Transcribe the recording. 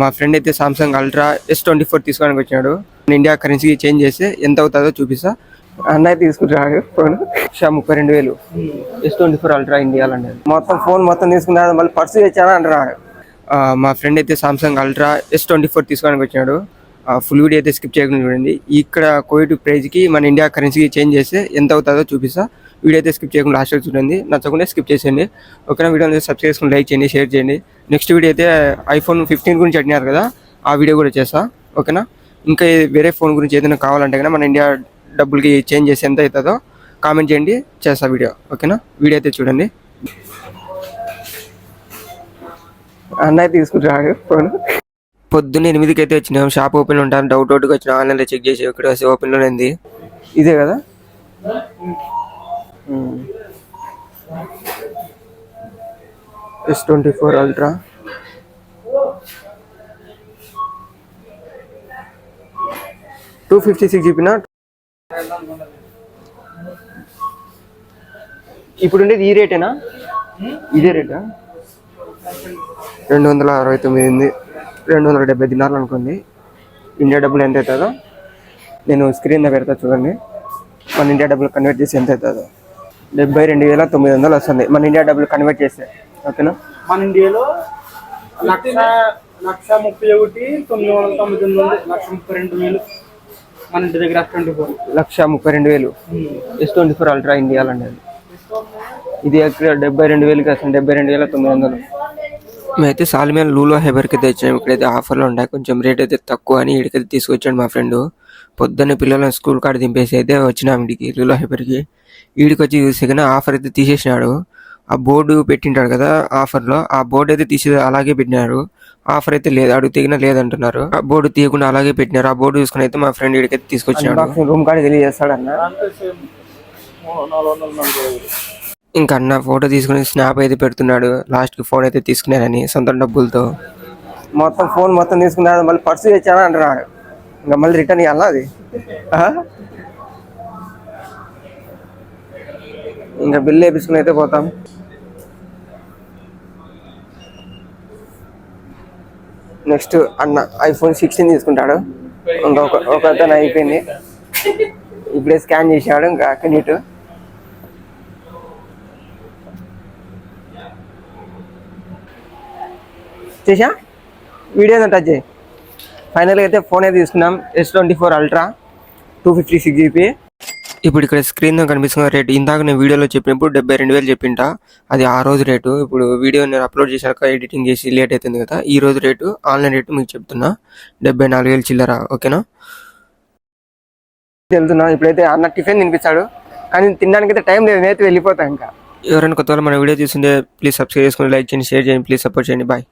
మా ఫ్రెండ్ అయితే Samsung ultra S twenty four తీసుకోవడానికి వచ్చినాడు. ఇండియా కరెన్సీకి చేంజ్ చేస్తే ఎంత అవుతుందో చూపిస్తా. అన్నయ్య తీసుకుంటున్నాడు ఫోన్. లక్ష ముప్పై రెండు వేలు. ఎస్ ట్వంటీ ఫోర్ అల్ట్రా ఇండియాలో అనేది మొత్తం ఫోన్ మొత్తం తీసుకున్నాడు మళ్ళీ పర్సు తెచ్చానా అంటున్నాడు మా ఫ్రెండ్ అయితే Samsung ultra S twenty four తీసుకోవడానికి వచ్చినాడు. ఫుల్ వీడియో అయితే స్కిప్ చేయకుండా చూడండి. ఇక్కడ కోవిడ్ ప్రైజ్కి మన ఇండియా కరెన్సీకి చేంజ్ చేస్తే ఎంత అవుతుందో చూపిస్తా. వీడియో అయితే స్కిప్ చేయకుండా వరకు చూడండి. నచ్చకుండా స్కిప్ చేసేయండి. ఓకేనా వీడియో సబ్స్క్రైబ్ చేసుకుని లైక్ చేయండి షేర్ చేయండి. నెక్స్ట్ వీడియో అయితే ఐఫోన్ ఫిఫ్టీన్ గురించి అడిగినారు కదా ఆ వీడియో కూడా చేస్తా. ఓకేనా? ఇంకా వేరే ఫోన్ గురించి ఏదైనా కావాలంటే కనుక మన ఇండియా డబ్బులకి చేంజ్ చేసి ఎంత అవుతుందో కామెంట్ చేయండి చేస్తా వీడియో. ఓకేనా? వీడియో అయితే చూడండి. అన్నయ్య తీసుకుంటున్నాడు ఫోన్. పొద్దున్న ఎనిమిదికి అయితే వచ్చినాం. షాప్ ఓపెన్ ఉంటాను డౌట్ డౌట్గా వచ్చిన. ఆన్లైన్లో చెక్ చేసి ఇక్కడ ఓపెన్లోనే ఉంది. ఇదే కదా? S twenty four ultra two fifty six జీబీనా ఇప్పుడు ఉండేది ఈ రేటేనా? ఇదే రేటా? రెండు వందల అరవై తొమ్మిది ఉంది. రెండు వందల డెబ్బై దినాలు అనుకుంది ఇండియా డబ్బులు ఎంత అవుతుందో నేను స్క్రీన్ పెడతా చూడండి. మన ఇండియా డబ్బులు కన్వర్ట్ చేసి ఎంత అవుతుందో డెబ్బై రెండు వేల తొమ్మిది వందలు వస్తుంది. మన ఇండియా డబ్బులు కన్వర్ట్ చేస్తే. ఓకేనా? మన ఇండియాలో లక్ష లక్ష ముప్పై ఒకటి తొమ్మిది వందల తొమ్మిది ఉంది లక్ష ముప్పై రెండు వేలు మన ఇంటి దగ్గర ట్వంటీ ఫోర్. లక్ష ముప్పై రెండు వేలు. ఎస్ ట్వంటీ ఫోర్ అల్ట్రా ఇండియాలో ఉండేది ఇది ఎక్కడ డెబ్బై రెండు వేలకి వస్తుంది డెబ్బై రెండు వేల తొమ్మిది వందలు. మేమైతే సాలిమేన్ లూలో హెబర్కి అయితే వచ్చాము ఇక్కడైతే ఆఫర్లో ఉన్నాయి. కొంచెం రేట్ అయితే తక్కువ అని ఇక్కడికైతే తీసుకొచ్చాడు మా ఫ్రెండ్. పొద్దున్నే పిల్లలను స్కూల్ కాడ దింపేసి అయితే వచ్చినాం ఇంటికి లూలో హెబర్కి వీడికి వచ్చి చూస్తే కానీ ఆఫర్ అయితే తీసేసినాడు. ఆ బోర్డు పెట్టింటాడు కదా ఆఫర్లో ఆ బోర్డు అయితే తీసి అలాగే పెట్టినారు. ఆఫర్ అయితే లేదు అడుగు తెగిన లేదంటున్నారు. ఆ బోర్డు తీయకుండా అలాగే పెట్టినారు. ఆ బోర్డు చూసుకుని అయితే మా ఫ్రెండ్ ఇక్కడికైతే తీసుకొచ్చినాడు. రూమ్ నలభై ఐదు ఇంకా అన్న ఫోటో తీసుకుని స్నాప్ అయితే పెడుతున్నాడు. లాస్ట్కి ఫోన్ అయితే తీసుకున్నారని సొంత డబ్బులతో. మొత్తం ఫోన్ మొత్తం తీసుకున్నాడు మళ్ళీ పర్సు తెచ్చాను అంటున్నాడు. ఇంకా మళ్ళీ రిటర్న్ ఇవ్వాలా అది? ఇంకా బిల్ వేపించుకుని అయితే పోతాం. నెక్స్ట్ అన్న ఐఫోన్ సిక్స్టీన్ తీసుకుంటాడు. ఇంకా ఒక ఒక అతను అయిపోయింది. ఇప్పుడే స్కాన్ చేశాడు ఇంకా నీట్ చేసా వీడియో టచ్ చేయి. ఫైనల్గా అయితే ఫోన్ అయితే తీసుకున్నాం. S twenty four ultra two fifty six GB ఇప్పుడు ఇక్కడ స్క్రీన్లో కనిపిస్తున్న రేటు ఇందాక నేను వీడియోలో చెప్పినప్పుడు డెబ్బై రెండు వేలు చెప్పింటా. అది ఆ రోజు రేటు ఇప్పుడు వీడియో నేను అప్లోడ్ చేశాక ఎడిటింగ్ చేసి లేట్ అవుతుంది కదా ఈ రోజు రేటు ఆన్లైన్ రేటు మీకు చెప్తున్నా. డెబ్బై నాలుగు వేలు చిల్లర ఓకేనా? వెళ్తున్నా. ఇప్పుడైతే అన్న టిఫిన్ తినిపిస్తాడు. కానీ తినడానికి అయితే టైం లేదు నేనైతే వెళ్ళిపోతాను ఇంకా. ఎవరైనా కొత్త మన వీడియో చూస్తుంటే ప్లీజ్ సబ్స్క్రైబ్ చేసుకుని లైక్ చేయండి షేర్ చేయండి ప్లీజ్ సపోర్ట్ చేయండి. బాయ్